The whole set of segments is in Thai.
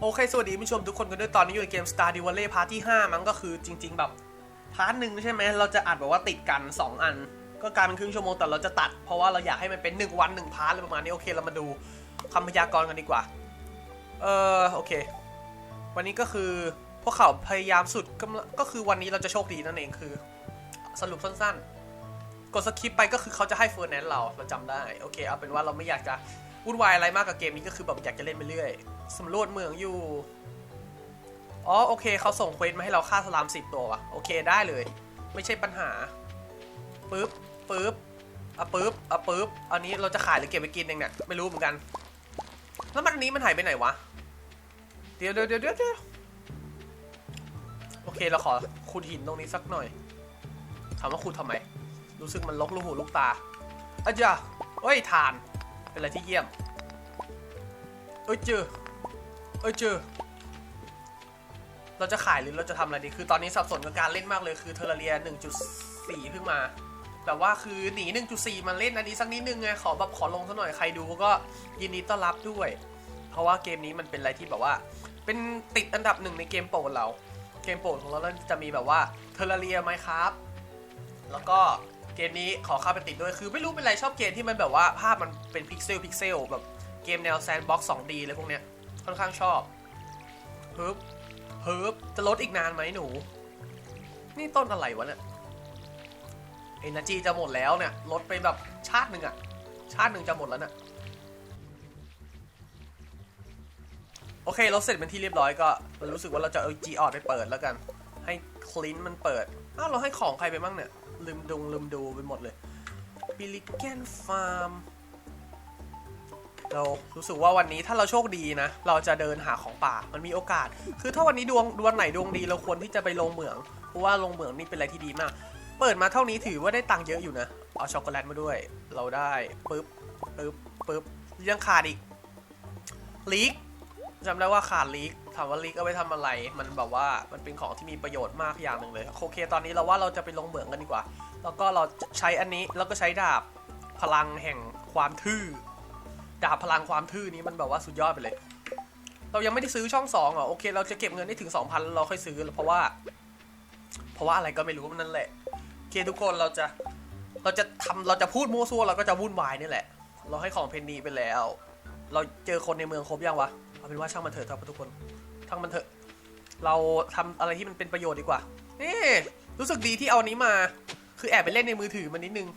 โอเค สวัสดีผู้ชมทุกคนกันด้วยตอนนี้อยู่ในเกม Star d i v a l l e y พาร์ทที่ 5 มั้งก็คือจริง ๆ แบบ พาร์ทหนึ่งใช่ไหมเราจะอัดแบบว่าติดกัน 2 อัน ก็กลายเป็นครึ่งชั่วโมงแต่เราจะตัด เพราะว่าเราอยากให้มันเป็น 1 วัน 1 พาร์ทอะไรประมาณนี้ โอเคเรามาดูคำพยากรณ์กันดีกว่า เออโอเค วันนี้ก็คือพวกเขาพยายามสุดก็คือวันนี้เราจะโชคดีนั่นเองคือ สรุปสั้นๆ กดสคิปไปก็คือเขาจะให้เฟิร์นแนนเราเราจำได้โอเคเอาเป็นว่าเราไม่อยากจะวุ่นวายอะไรมากกับเกมนี้ก็คือแบบอยากจะเล่นไปเรื่อย สำรวจเมืองอยู่ อ๋อโอเคเขาส่งเควสมาให้เราฆ่าสลามสิบตัววะโอเคได้เลย ไม่ใช่ปัญหาปึ๊บปึ๊บอะปึ๊บอะปึ๊บอันนี้เราจะขายหรือเก็บไปกินเองเนี่ยไม่รู้เหมือนกัน แล้วมันอันนี้มันหายไปไหนวะ เดี๋ยวเดี๋ยวเดี๋ยวเดี๋ยวโอเคเราขอขุดหินตรงนี้สักหน่อยถามว่าขุดทำไม รู้สึกมันลกลูกหูลูกตาอาจ้ะเอ้ยทาน เป็นอะไรที่เยี่ยมเอ้ยเจอ อ้ยเจอ เราจะขายหรือเราจะทำอะไรดี คือตอนนี้สับสนกับการเล่นมากเลยคือเทอร์เรีย 1.4 เพิ่งมาแบบว่าคือหนี 1.4มาเล่นอันนี้สักนิดนึงไง ขอแบบขอลงสักหน่อย ใครดูก็ยินดีต้อนรับด้วย เพราะว่าเกมนี้มันเป็นอะไรที่แบบว่า เป็นติดอันดับหนึ่งในเกมโปรดเรา เกมโปรดของเราจะมีแบบว่าเทอร์เรียไหมครับแล้วก็เกมนี้ขอเข้าไปติดด้วย คือไม่รู้เป็นไรชอบเกมที่มันแบบว่าภาพมันเป็นพิกเซลพิกเซลแบบเกมแนวแซนด์บ็อกซ์ 2D เลยพวกเนี้ย ค่อนข้างชอบฮึบฮึบจะลดอีกนานไหมหนู นี่ต้นอะไรวะเนี่ยเอเนจีจะหมดแล้วเนี่ย ลดไปแบบชาติหนึ่งอะชาติหนึ่งจะหมดแล้วเนี่ยโอเคลดเสร็จเป็นที่เรียบร้อยก็รู้สึกว่าเราจะเอา G ออดไปเปิดแล้วกัน ให้คลินมันเปิด อ้าวเราให้ของใครไปบ้างเนี่ย ลืมดงลืมดูไปหมดเลยบิลิแกนฟาร์ม เรารู้สึกว่าวันนี้ถ้าเราโชคดีนะ เราจะเดินหาของป่ามันมีโอกาส คือถ้าวันนี้ดวงดวงไหนดวงดีเราควรที่จะไปลงเหมืองเพราะว่าลงเหมืองนี่เป็นอะไรที่ดีมาก เปิดมาเท่านี้ถือว่าได้ตังค์เยอะอยู่นะเอาช็อกโกแลตมาด้วย เราได้ปึ๊บปึ๊บปึ๊บยังขาดอีกลีกจำได้ว่าขาดลีกถามว่าลีกเอาไว้ทำอะไร มันแบบว่ามันเป็นของที่มีประโยชน์มากอย่างหนึ่งเลยโอเค ตอนนี้เราว่าเราจะไปลงเหมืองกันดีกว่า แล้วก็เราใช้อันนี้แล้วก็ใช้ดาบพลังแห่งความทื่อ ดาบพลังความทื่อนี้มันแบบว่าสุดยอดไปเลย เรายังไม่ได้ซื้อช่องสองอะโอเค เราจะเก็บเงินได้ถึง2,000แล้วเราค่อยซื้อเพราะว่า เพราะว่าอะไรก็ไม่รู้นั่นแหละโอเคทุกคนเราจะเราจะทำเราจะพูดมั่วซั่วเราก็จะวุ่นวายนี่แหละ เราให้ของเพนนีไปแล้ว เราเจอคนในเมืองครบยังวะเอาเป็นว่าช่างมันเถอะครับทุกคนช่างมันเถอะ เราทำอะไรที่มันเป็นประโยชน์ดีกว่านี่รู้สึกดีที่เอานี้มา คือแอบไปเล่นในมือถือมันนิดนึง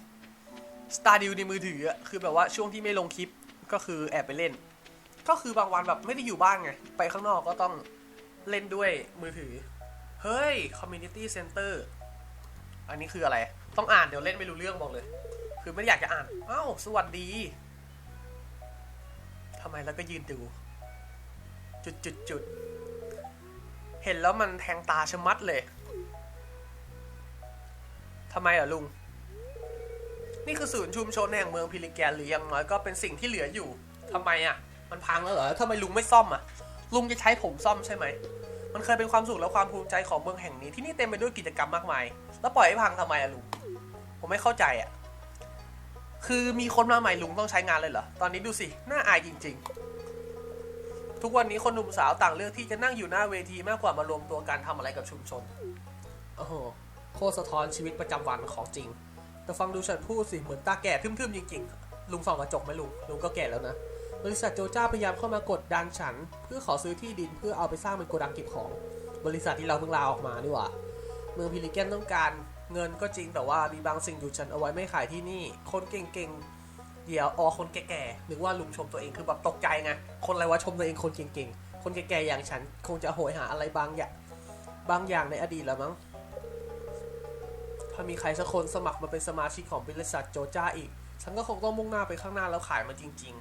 สตาร์ดิวในมือถืออะคือแบบว่าช่วงที่ไม่ลงคลิป ก็คือแอบไปเล่น ก็คือบางวันแบบไม่ได้อยู่บ้านไง ไปข้างนอกก็ต้องเล่นด้วยมือถือ เฮ้ย Community Center อันนี้คืออะไร ต้องอ่านเดี๋ยวเล่นไม่รู้เรื่องบอกเลย คือไม่อยากจะอ่านอ้าวสวัสดี ทำไมแล้วก็ยืนดู จุดจุดจุด เห็นแล้วมันแทงตาชะมัดเลย ทำไมอะลุง นี่คือศูนย์ชุมชนแห่งเมืองพิลิแกนหรือยังน้อยก็เป็นสิ่งที่เหลืออยู่ทำไมอะ มันพังแล้วเหรอทำไมลุงไม่ซ่อมอะ ลุงจะใช้ผมซ่อมใช่ไหม มันเคยเป็นความสุขและความภูมิใจของเมืองแห่งนี้ที่นี่เต็มไปด้วยกิจกรรมมากมาย แล้วปล่อยให้พังทำไมอะลุง ผมไม่เข้าใจอะ คือมีคนมาใหม่ลุงต้องใช้งานเลยเหรอ ตอนนี้ดูสิ น่าอายจริง ๆ ทุกวันนี้คนหนุ่มสาวต่างเลือกที่จะนั่งอยู่หน้าเวทีมากกว่ามารวมตัวกันทำอะไรกับชุมชน โอ้โห โคตรสะท้อนชีวิตประจำวันของจริง แต่ฟังดูฉันพูดสิเหมือนตาแก่ทึมๆจริงๆลุงส่องกระจกไหมลุงลุงก็แก่แล้วนะบริษัทโจจ้าพยายามเข้ามากดดันฉัน เพื่อขอซื้อที่ดินเพื่อเอาไปสร้างเป็นโกดังเก็บของ บริษัทที่เราเพิ่งลาออกมานี่หว่าเมืองพิลิแกนต้องการเงินก็จริงแต่ว่ามีบางสิ่งอยู่ฉันเอาไว้ไม่ขายที่นี่ คนเก่งๆเดี๋ยวออคนแก่ๆหรือว่าลุงชมตัวเองคือแบบตกใจไงคนอะไรวะชมตัวเองคนเก่งๆคนแก่ๆอย่างฉันคงจะโหยหาอะไรบางอย่างบางอย่างในอดีตแล้วมั้ง ถ้ามีใครสักคนสมัครมาเป็นสมาชิกของบริษัทโจจ้าอีก ฉันก็คงต้องมุ่งหน้าไปข้างหน้าแล้วขายมันจริง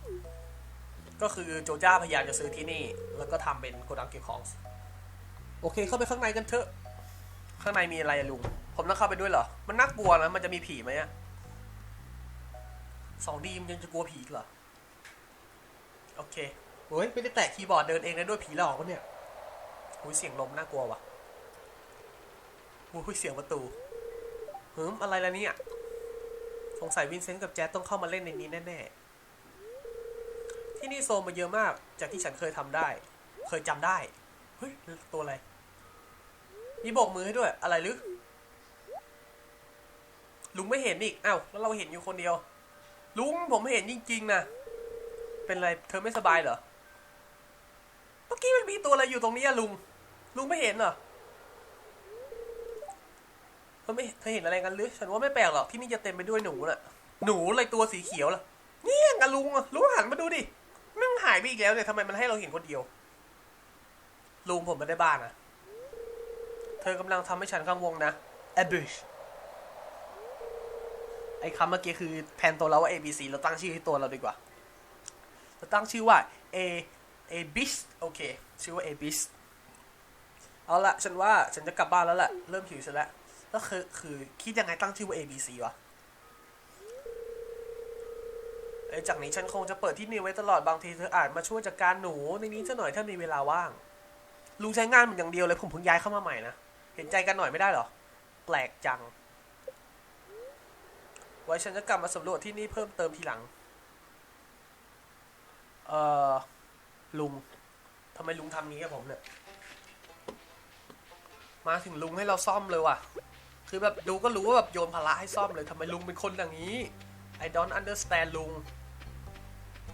ๆ ก็คือโจจ้าพยายามจะซื้อที่นี่ แล้วก็ทำเป็นโกดังเก็บของ โอเค เข้าไปข้างในกันเถอะ ข้างในมีอะไรลุง ผมต้องเข้าไปด้วยเหรอ มันน่ากลัวนะ มันจะมีผีไหมอะสองดีมนยังจะกลัวผีอีกเหรอ โอเคโอ้ยไม่ได้แตะคีย์บอร์ดเดินเองได้ด้วยผีหลอกวะเนี่ยอุ้ยเสียงลมน่ากลัวว่ะ อุ้ยเสียงประตูเฮิมอะไรล่ะเนี่ย สงสัยวินเซนต์กับแจ๊ดต้องเข้ามาเล่นในนี้แน่ๆ ที่นี่โซมมาเยอะมาก จากที่ฉันเคยทำได้ เคยจำได้ เฮ้ย ตัวอะไร มีโบกมือให้ด้วย อะไรหรือลุงไม่เห็นอีกอ้าวแล้วเราเห็นอยู่คนเดียว ลุงผมเห็นจริง ๆนะ เป็นไร เธอไม่สบายเหรอ เมื่อกี้มันมีตัวอะไรอยู่ตรงนี้อะลุง ลุงไม่เห็นเหรอ เธอไม่เธอเห็นอะไรกันหรือฉันว่าไม่แปลกหรอกที่นี่จะเต็มไปด้วยหนูน่ะ หนูอะไรตัวสีเขียวล่ะเนี่ยกันลุงอะลุงหันมาดูดิมันหายไปอีกแล้วเนี่ยทำไมมันให้เราเห็นคนเดียว ลุงผมไม่ได้บ้านะเธอกำลังทำให้ฉันกังวลนะ a b u s h ไอ้คำเมื่อกี้คือแทนตัวเราว่า A B C เราตั้งชื่อให้ตัวเราดีกว่า เราตั้งชื่อว่า A A b i s โอเค ชื่อว่า A b i s เอาละฉันว่าฉันจะกลับบ้านแล้วแหละ เริ่มหิวฉันแล้ว แล้วคือคือคิดยังไงตั้งชื่อว่า A B C วะเอ้ยจากนี้ฉันคงจะเปิดที่นี่ไว้ตลอดบางทีเธออาจมาช่วยจัดการหนูในนี้จะหน่อยถ้ามีเวลาว่าง ลุงใช้งานมันอย่างเดียวเลยผมเพิ่งย้ายเข้ามาใหม่นะ เห็นใจกันหน่อยไม่ได้หรอ แปลกจัง ไว้ฉันจะกลับมาสำรวจที่นี่เพิ่มเติมทีหลัง เอ่อ ลุงทำไมลุงทำนี้กับผมเนี่ย มาถึงลุงให้เราซ่อมเลยว่ะ คือแบบดูก็รู้ว่าแบบโยนภาระให้ซ่อมเลยทำไมลุงเป็นคนอย่างนี้ I don't understand ลุง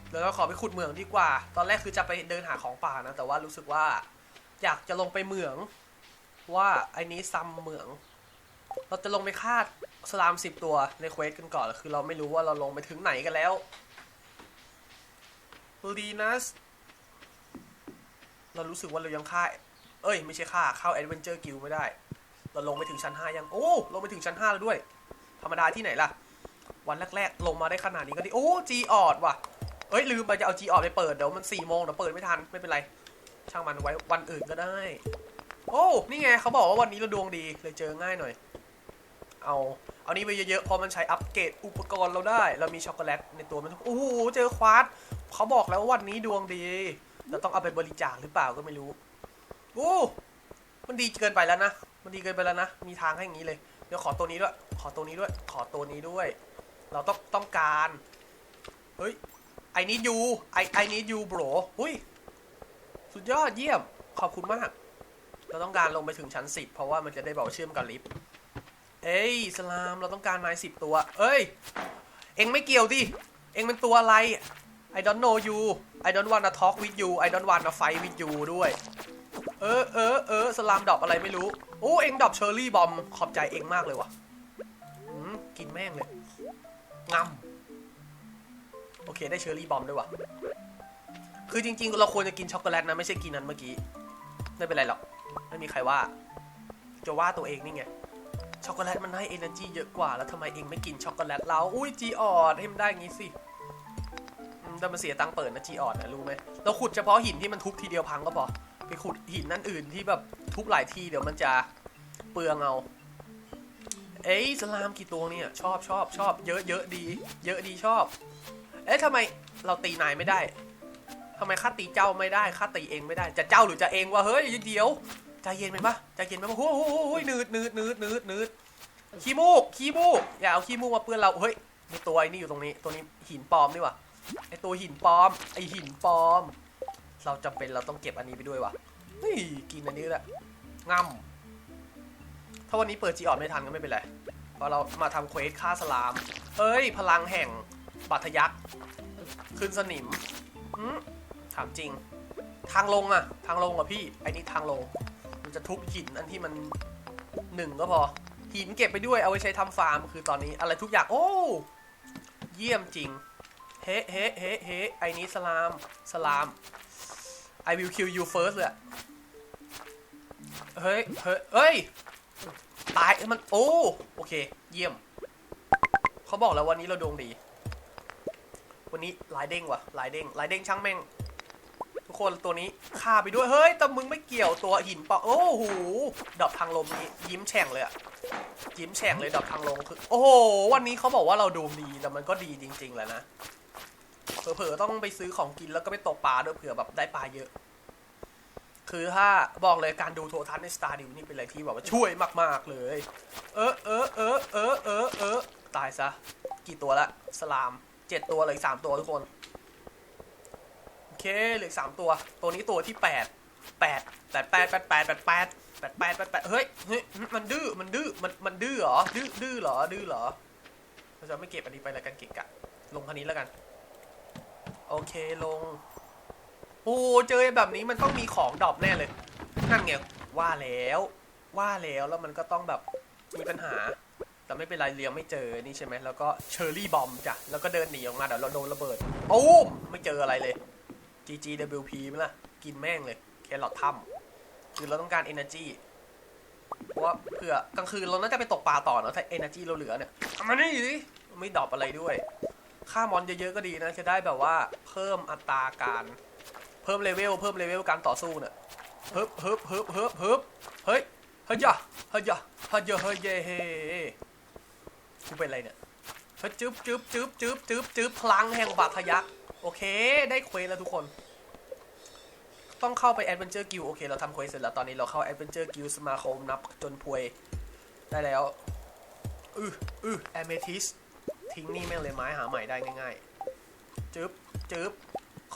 เดี๋ยวเราขอไปขุดเหมืองดีกว่า ตอนแรกคือจะไปเดินหาของป่านะ แต่ว่ารู้สึกว่า อยากจะลงไปเหมือง ว่าไอ้นี้ซัมเหมือง เราจะลงไปฆ่าสลามสิบตัวในเควสกันก่อน คือเราไม่รู้ว่าเราลงไปถึงไหนกันแล้วลีนัสเรารู้สึกว่าเรายังฆ่า เอ้ย ไม่ใช่ฆ่า เข้าแอดเวนเจอร์กิลไม่ได้ เราลงไปถึงชั้น5ยัง โอ้ ลงไปถึงชั้น5แล้วด้วย ธรรมดาที่ไหนล่ะ วันแรกๆ ลงมาได้ขนาดนี้ก็ดี โอ้จีออดว่ะ เอ้ยลืมไปจะเอาจีออดไปเปิด เดี๋ยวมัน4โมงเดี๋ยวเปิดไม่ทัน ไม่เป็นไร ช่างมันไว้วันอื่นก็ได้ โอ้ นี่ไงเขาบอกว่าวันนี้เราดวงดีเลยเจอง่ายหน่อย เอา เอานี้ไปเยอะๆพราะมันใช้อัปเกรดอุปกรณ์เราได้ เรามีช็อกโกแลตในตัวมัน โอ้โห เจอควาร์ตเขาบอกแล้วว่าวันนี้ดวงดี เราต้องเอาไปบริจาคหรือเปล่าก็ไม่รู้ โอ้ มันดีเกินไปแล้วนะ มันดีเกินไปแล้วนะ มีทางให้อย่างนี้เลย เดี๋ยวขอตัวนี้ด้วย ขอตัวนี้ด้วย ขอตัวนี้ด้วย เราต้องต้องการ เฮ้ย I need you I I need you bro หุ้ย สุดยอดเยี่ยม ขอบคุณมาก เราต้องการลงไปถึงชั้นสิบเพราะว่ามันจะได้บอกเชื่อมกับลิฟต์ เอ้ยสลาม เราต้องการไม้สิบตัว เอ้ย เอ็งไม่เกี่ยวดิ เอ็งเป็นตัวอะไร I don't know you I don't wanna talk with you I don't wanna fight with you ด้วย เออเออเออสลามดอปอะไรไม่รู้โอ้เอ็งดอปเชอร์รี่บอมขอบใจเอ็งมากเลยว่ะอืมกินแม่งเลยงำโอเคได้เชอร์รี่บอมด้วยว่ะคือจริง ๆ เราควรจะกินช็อกโกแลตนะไม่ใช่กินนั้นเมื่อกี้ไม่เป็นไรหรอกไม่มีใครว่า จะว่าตัวเองนี่ไงช็อกโกแลตมันให้ energy เยอะกว่า แล้วทำไมเองไม่กินช็อกโกแลตเราอุ้ยจีออดให้มันได้งี้สิแต่มันเสียตังค์เปิดนะจีออดนะรู้ไหมเราขุดเฉพาะหินที่มันทุบทีเดียวพังก็พอ ไปขุดหินนั่นอื่นที่แบบทุบหลายทีเดี๋ยวมันจะเปลืองเอา เอ้ยสลามกี่ตัวเนี่ย ชอบชอบชอบเยอะเยอะดี เยอะดีชอบ เอ๊ะทำไมเราตีนายไม่ได้ทำไมข้าตีเจ้าไม่ได้ข้าตีเองไม่ได้ จะเจ้าหรือจะเองวะเฮ้ยเดี๋ยวใจเย็นไปปะใจเย็นไปปะโอ้โหโอ้โหนืดนืดนืดนืดนืดขี้มูกขี้มูกอย่าเอาขี้มูกมาเปื้อนเราเฮ้ยมีตัวไอ้นี่อยู่ตรงนี้ ตัวนี้หินปลอมนี่วะไอตัวหินปลอม ไอหินปลอม เราจำเป็นเราต้องเก็บอันนี้ไปด้วยวะเฮ้ยกินอันนี้แหละง่ำถ้าวันนี้เปิดจีออดไม่ทันก็ไม่เป็นไรเพราะเรามาทำเควสฆ่าสลามเอ้ย พลังแห่งบัตยักษ์ขึ้นสนิมถามจริง ทางลงอะทางลงอะพี่ไอ้นี่ทางลง มันจะทุบหินอันที่มันหนึ่งก็พอ หินเก็บไปด้วยเอาไว้ใช้ทำฟาร์ม คือตอนนี้อะไรทุกอย่างโอ้ เยี่ยมจริง เฮ้เฮ้เฮ้เฮ้ไอ้นี้สลาม สลาม I will kill you first เลยเฮ้ย เฮ้ยเอ้ย ตายมัน โอ้ โอเค เยี่ยม เขาบอกแล้ววันนี้เราดวงดี วันนี้ลายเด้งว่ะลายเด้งลายเด้งช่างแม่ง ทุกคนตัวนี้ฆ่าไปด้วย เฮ้ย แต่มึงไม่เกี่ยวตัวหินเปาะโอ้โหดอกทางลมนี้ยิ้มแฉ่งเลยอะยิ้มแฉ่งเลยดอกทางลมคือ โอ้โห วันนี้เขาบอกว่าเราดวงดี แต่มันก็ดีจริง ๆแหละนะ เผลอๆต้องไปซื้อของกินแล้วก็ไปตกปลาด้วยเผื่อแบบได้ปลาเยอะ คือถ้าบอกเลยการดูโทรทัศน์ในสตาร์ดิวนี่เป็นอะไรที่แบบว่าช่วยมากๆเลย เออเออเออเออเออเออตายซะ กี่ตัวละ สลามเจ็ดตัวเลยสามตัวทุกคน โอเคเหลือสามตัว ตัวนี้ตัวที่แปดแปดแปดแปดแปดแปดแปดแปดแปดแปดแปดแปดเฮ้ยเฮ้ยมันดื้อมันดื้อมันมันดื้อเหรอดื้อดื้อเหรอดื้อเหรอเราจะไม่เก็บอันนี้ไปแล้วกันเกะกะลงคันนี้แล้วกัน โอเคลง โอ้เจอแบบนี้มันต้องมีของดรอปแน่เลย นั่นไงว่าแล้ว ว่าแล้วแล้วมันก็ต้องแบบมีปัญหา แต่ไม่เป็นไรเลี้ยงไม่เจอนี่ใช่ไหมแล้วก็เชอร์รี่บอมจ้ะแล้วก็เดินหนีออกมาเดี๋ยวเราโดนระเบิดปุ้มไม่เจออะไรเลย GGWP มั้ยล่ะกินแม่งเลยแครอทถ้ำคือเราต้องการ energy เพราะว่าเผื่อกลางคืนเราน่าจะไปตกปลาต่อเนอะถ้า energy เราเหลือเนี่ยเอามานี่ดิไม่ดรอปอะไรด้วย ค่ามอนเยอะๆก็ดีนะ จะได้แบบว่าเพิ่มอัตราการ เพิ่มเลเวลเพิ่มเลเวลการต่อสู้เนี่ยฮึบฮึบฮึบฮึบฮึบเฮ้ยเฮ้ยยะเฮ้ยยะเฮ้ยยะเฮ้ยเยเฮ้กูเป็นอะไรเนี่ยเฮ้ยจึ๊บจึ๊บจึ๊บจึ๊บจึ๊บจึ๊บพลังแห่งบาดทะยักโอเค ได้เควสแล้วทุกคน ต้องเข้าไป Adventure Guild โอเคเราทำเควสเสร็จแล้ว ตอนนี้เราเข้า Adventure Guild สมาคมนับจนพวยได้แล้วอืออือแอมเมทิส ทิ้งนี่แม่งเลยไม้หาใหม่ได้ง่ายๆจึ๊บจึ๊บ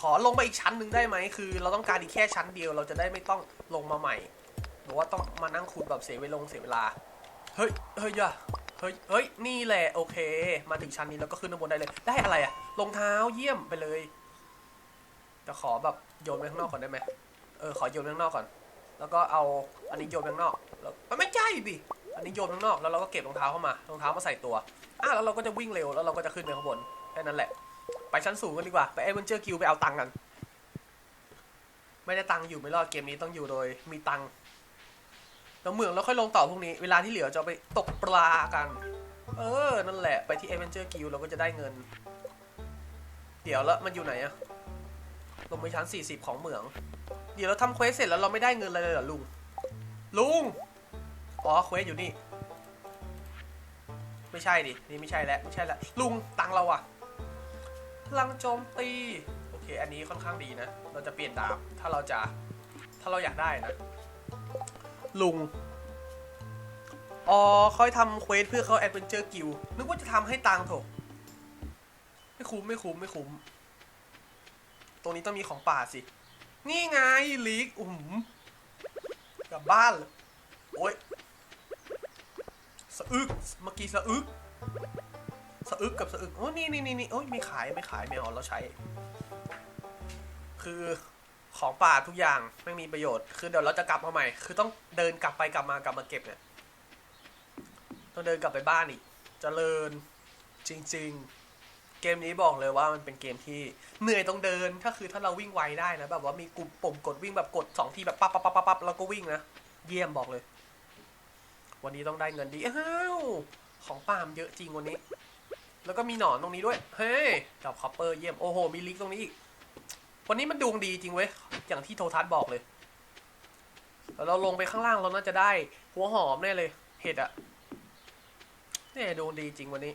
ขอลงไปอีกชั้นหนึ่งได้ไหมคือ เราต้องการอีกแค่ชั้นเดียว เราจะได้ไม่ต้องลงมาใหม่หรือว่าต้องมานั่งขุดแบบเสียเวลงเสียเวลา เฮ้ยเฮ้ยอย่าเฮ้ยเฮ้ยนี่แหละโอเค มาถึงชั้นนี้แล้วก็ขึ้นข้างบนได้เลย ได้อะไรอะรองเท้าเยี่ยมไปเลยจะขอแบบโยนไปข้างนอกก่อนได้ไหมเออขอโยนไปข้างนอกก่อน แล้วก็เอาอันนี้โยนไปข้างนอกแล้วไม่ใช่ดิอันนี้โยนข้างนอกแล้วเราก็เก็บรองเท้าเข้ามารองเท้ามาใส่ตัว อะแล้วเราก็จะวิ่งเร็วแล้วเราก็จะขึ้นไปข้างบนแค่นั้นแหละ ไปชั้นสูงกันดีกว่า ไปเอเวนเจอร์คิวไปเอาตังค์กัน ไม่ได้ตังค์อยู่ไม่รอดเกมนี้ต้องอยู่โดยมีตังค์แล้วเมืองแล้วค่อยลงต่อพรุ่งนี้ เวลาที่เหลือจะไปตกปลากัน เออ นั่นแหละ ไปที่เอเวนเจอร์คิวเราก็จะได้เงิน เดี๋ยวแล้วมันอยู่ไหนอะลงไปชั้น 40 ของเหมือง เดี๋ยวเราทำเควสเสร็จแล้วเราไม่ได้เงินอะไรเลยเหรอลุง ลุง อ๋อ เควสอยู่นี่ ไม่ใช่ดิ นี่ไม่ใช่แล้วไม่ใช่แล้วลุงตังเราอะพลังโจมตี โอเค อันนี้ค่อนข้างดีนะ เราจะเปลี่ยนดาบ ถ้าเราจะ ถ้าเราอยากได้นะ ลุง อ๋อ ค่อยทำเควสเพื่อเขาแอดเวนเจอร์กิลนึกว่าจะทำให้ตังค์โถไม่คุ้มไม่คุ้มไม่คุ้ม ตรงนี้ต้องมีของป่าสิ นี่ไงลีก อุ้มกลับบ้าน โอ้ย สะอึกเมื่อกี้สะอึกสะอึกกับสะอึกโอ้นี่นี่นี่นี่โอ้ยไม่ขายไม่ขายไม่เอาเราใช้ คือของป่าทุกอย่างไม่มีประโยชน์ คือเดี๋ยวเราจะกลับมาใหม่ คือต้องเดินกลับไปกลับมากลับมาเก็บเนี่ย ต้องเดินกลับไปบ้านอีกเจริญจริง ๆ เกมนี้บอกเลยว่ามันเป็นเกมที่เหนื่อยต้องเดิน ถ้าคือถ้าเราวิ่งไวได้นะแบบว่ามีกลุ่มปุ่มกดวิ่งแบบกดสองทีแบบปั๊บปั๊บปั๊บปั๊บปั๊บแล้วก็วิ่งนะ เยี่ยมบอกเลย วันนี้ต้องได้เงินดีอ้าวของปาล์มเยอะจริงวันนี้ แล้วก็มีหนอนตรงนี้ด้วย เฮ้ยกับคอปเปอร์เยี่ยม โอ้โห มีลิกตรงนี้อีก วันนี้มันดวงดีจริงเว้ย อย่างที่โททัศบอกเลยแล้วเราลงไปข้างล่างเราน่าจะได้ หัวหอมแน่เลย เห็ดอะเนี่ยดวงดีจริงวันนี้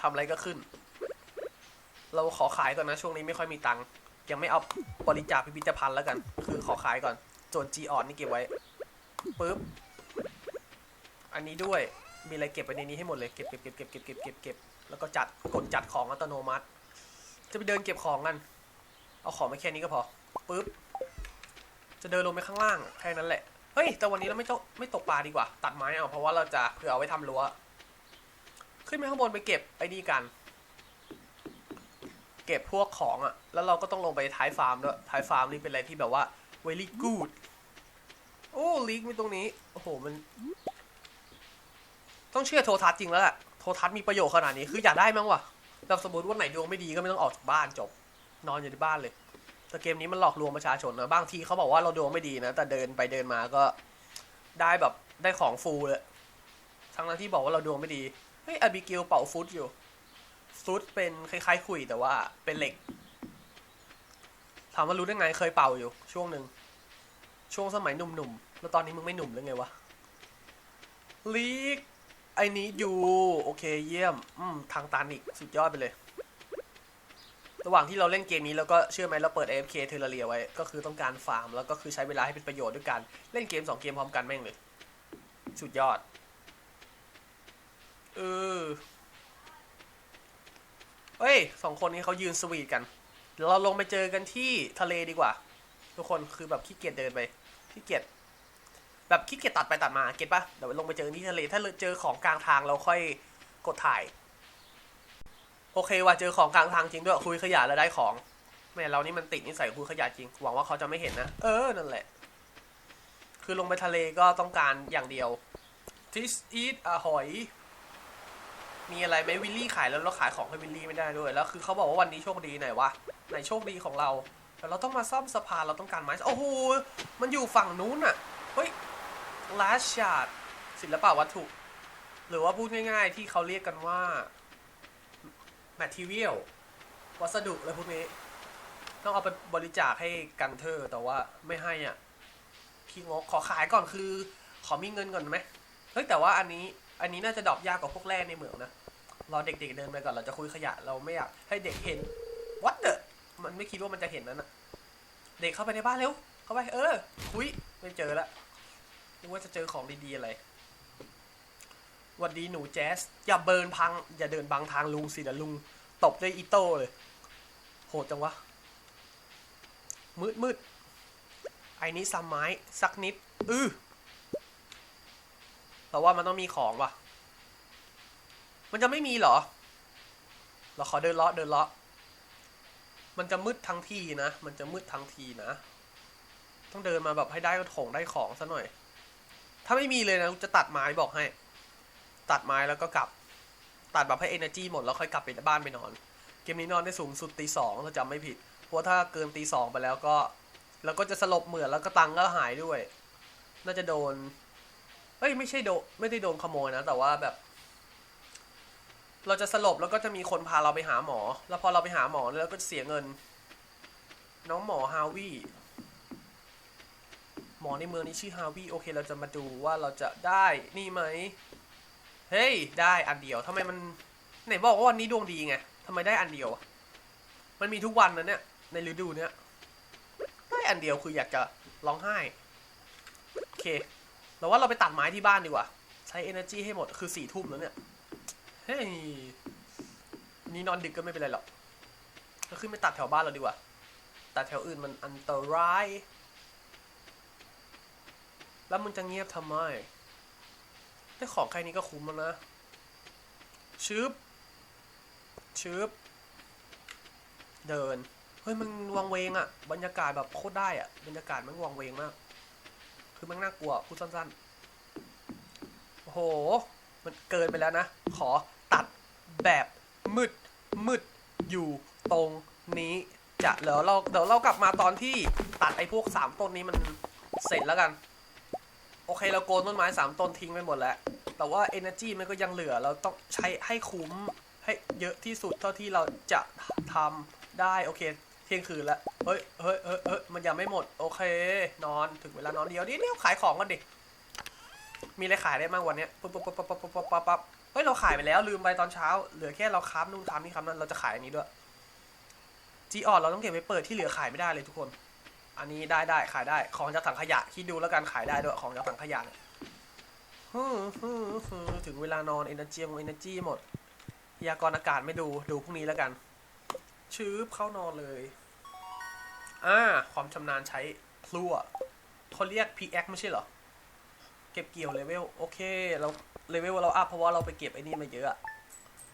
ทำอะไรก็ขึ้น เราขอขายก่อนนะช่วงนี้ไม่ค่อยมีตังค์ ยังไม่เอาบริจาคพิพิธภัณฑ์แล้วกัน คือขอขายก่อนส่วนจีออนนี่เก็บไว้ ปึ๊บ อันนี้ด้วยมีอะไรเก็บไปในนี้ให้หมดเลยเก็บเก็บเก็บเก็บเก็บเก็บเก็บเก็บแล้วก็จัดกดจัดของอัตโนมัติ จะไปเดินเก็บของกันเอาของมาแค่นี้ก็พอปึ๊บจะเดินลงไปข้างล่างแค่นั้นแหละเฮ้ยแต่วันนี้เราไม่ต้องไม่ตกปลาดีกว่า ตัดไม้เอาเพราะว่าเราจะเผื่อเอาไว้ทำรั้วขึ้นไปข้างบนไปเก็บไอ้นี่กัน เก็บพวกของอะแล้วเราก็ต้องลงไปท้ายฟาร์มด้วยท้ายฟาร์มนี่เป็นอะไรที่แบบว่า very good โอ้ลีกมีตรงนี้โอ้โหมัน ต้องเชื่อโททัศน์จริงแล้วแหละโททัศน์มีประโยชน์ขนาดนี้คืออยากได้มั้งวะเราสมมติว่าไหนดวงไม่ดีก็ไม่ต้องออกจากบ้านจบ นอนอยู่ที่บ้านเลยแต่เกมนี้มันหลอกลวงประชาชนนะบางทีเขาบอกว่าเราดวงไม่ดีนะ แต่เดินไปเดินมาก็ได้แบบได้ของฟูลเลยทั้งนั้นที่บอกว่าเราดวงไม่ดีเฮ้ยอบิเกลเป่าฟุตอยู่ฟุตเป็นคล้ายๆคุยแต่ว่าเป็นเหล็กถามว่ารู้ได้ไงเคยเป่าอยู่ ช่วงหนึ่งช่วงสมัยหนุ่มๆแล้วตอนนี้มึงไม่หนุ่มหรือไงวะลีก ไอ้นี้อยู่โอเคเยี่ยม อืม ทางตันอีก สุดยอดไปเลย ระหว่างที่เราเล่นเกมนี้แล้วก็เชื่อไหมเราเปิด AFK เทเลเรียไว้ ก็คือต้องการฟาร์ม แล้วก็คือใช้เวลาให้เป็นประโยชน์ด้วยการเล่นเกม 2 เกมพร้อมกันแม่งเลย สุดยอด เออเฮ้ยสองคนนี้เขายืนสวีทกันเราลงไปเจอกันที่ทะเลดีกว่า ทุกคนคือแบบขี้เกียจเดินไปขี้เกียจ แบบขี้เกียจตัดไปตัดมาเก็ตปะเดี๋ยวลงไปเจอที่ทะเลถ้าเจอของกลางทางเราค่อยกดถ่าย โอเคว่ะเจอของกลางทางจริงด้วยคุยขยะแล้วได้ของแม่เรานี่มันติดนิสัยคุยขยะจริงหวังว่าเขาจะไม่เห็นนะเออนั่นแหละ คือลงไปทะเลก็ต้องการอย่างเดียว this eat อะหอย มีอะไรไหมวิลลี่ขายแล้วเราขายของให้วิลลี่ไม่ได้ด้วยแล้วคือเขาบอกว่าวันนี้โชคดีไหนวะไหนโชคดีของเราแต่เราต้องมาซ่อมสะพานเราต้องการไม้โอ้โหมันอยู่ฝั่งนู้นอะเฮ้ย ลาชาดศิลปะวัตถุ หรือว่าพูดง่ายๆ ที่เขาเรียกกันว่า material วัสดุอะไรพวกนี้ ต้องเอาไปบริจาคให้กันเธอแต่ว่าไม่ให้อะขี้งกขอขายก่อนคือ ขอมีเงินก่อนไหมเฮ้ยแต่ว่าอันนี้อันนี้น่าจะดรอปยากกว่าพวกแร่ในเหมืองนะรอเด็กๆเดินไปก่อนเราจะคุยขยะ เราไม่อยากให้เด็กเห็น what the มันไม่คิดว่ามันจะเห็นนั้นนะเด็กเข้าไปในบ้านเร็ว เข้าไปเออคุยไม่เจอละ นึกว่าจะเจอของดีๆอะไรหวัดดีหนูแจ๊สอย่าเบินพัง อย่าเดินบังทางลุงสิเดี๋ยวลุง ตบด้วยอีโต้เลย โหดจังวะ มืดมืดไอ้นี้ซ้ำไม้สักนิด อือแต่ว่ามันต้องมีของว่ะ มันจะไม่มีเหรอ เราขอเดินเลาะเดินเลาะ มันจะมืดทั้งทีนะ มันจะมืดทั้งทีนะ ต้องเดินมาแบบให้ได้ของได้ของซะหน่อย ถ้าไม่มีเลยนะจะตัดไม้บอกให้ ตัดไม้แล้วก็กลับ ตัดแบบให้ energy หมดแล้วค่อยกลับไปบ้านไปนอน เกมนี้นอนได้สูงสุดตีสองถ้าจำไม่ผิด เพราะถ้าเกินตีสองไปแล้วก็เราก็จะสลบเหมือนแล้วก็ตังค์ก็หายด้วย น่าจะโดน เอ้ยไม่ใช่โดไม่ได้โดนขโมยนะ แต่ว่าแบบ เราจะสลบแล้วก็จะมีคนพาเราไปหาหมอ แล้วพอเราไปหาหมอแล้วก็เสียเงิน น้องหมอฮาวิ หมอในเมืองนี้ชื่อฮาวิโอเค เราจะมาดูว่าเราจะได้นี่ไหม เฮ้ย ได้อันเดียวทำไมมัน ไหนบอกว่าวันนี้ดวงดีไงทำไมได้อันเดียวอะมันมีทุกวันนะเนี่ย ในฤดูเนี้ยได้อันเดียวคืออยากจะร้องไห้ โอเค เราว่าเราไปตัดไม้ที่บ้านดีกว่า ใช้ energy ให้หมดคือสี่ทุ่มแล้วเนี่ย เฮ้ยนี่นอนดึกก็ไม่เป็นไรหรอกก็ขึ้นไปตัดแถวบ้านเราดีกว่า ตัดแถวอื่นมันอันตราย แล้วมึงจะเงียบทำไม ได้ของแค่นี้ก็คุ้มแล้วนะ ชึบ ชึบ เดิน เฮ้ยมันวังเวงอะบรรยากาศแบบโคตรได้อะบรรยากาศมันวังเวงมาก คือมันน่ากลัวพูดสั้นๆ โอ้โห มันเกินไปแล้วนะ ขอตัดแบบมืด มืด อยู่ตรงนี้จะเดี๋ยวเราเดี๋ยวเรากลับมาตอนที่ตัดไอ้พวกสามต้นนี้มันเสร็จแล้วกัน โอเคเราโกนต้นไม้สามต้นทิ้งไปหมดแล้ว แต่ว่า energy มันก็ยังเหลือ เราต้องใช้ให้คุ้มให้เยอะที่สุดเท่าที่เราจะทำได้โอเคเที่ยงคืนแล้วเฮ้ยเฮ้ยเฮ้ยเฮ้ยมันยังไม่หมด โอเค นอนถึงเวลานอนเดียวนี้เดี๋ยวขายของกันดิ มีอะไรขายได้บ้างวันเนี้ยปุ๊บปุ๊บปุ๊บปุ๊บปุ๊บปุ๊บปุ๊บปุ๊บเฮ้ยเราขายไปแล้วลืมไปตอนเช้า เหลือแค่เราค้ามนู่นค้ามนี่ค้ามนั่นเราจะขายอันนี้ด้วยจีออดเราต้องเก็บไว้เปิดที่เหลือขายไม่ได้เลยทุกคน อันนี้ได้ได้ขายได้ ของจากถังขยะคิดดูแล้วกันขายได้ด้วยของจากถังขยะเนี่ยถึงเวลานอนเอเนอร์จีของเอเนอร์จีหมดพยากรณ์อากาศไม่ดูดูพรุ่งนี้แล้วกัน ชื้บเข้านอนเลย อ่า ความชำนาญใช้พลั่วเขาเรียก PX ไม่ใช่เหรอ เก็บเกี่ยวเลเวล โอเค เราเลเวลเราอัพเพราะว่าเราไปเก็บไอ้นี่มาเยอะ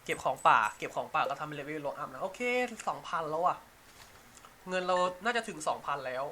เก็บของป่า เก็บของป่าก็ทำให้เลเวลเราอัพนะ โอเคสองพันแล้วอะ เงินเราน่าจะถึงสองพันแล้ว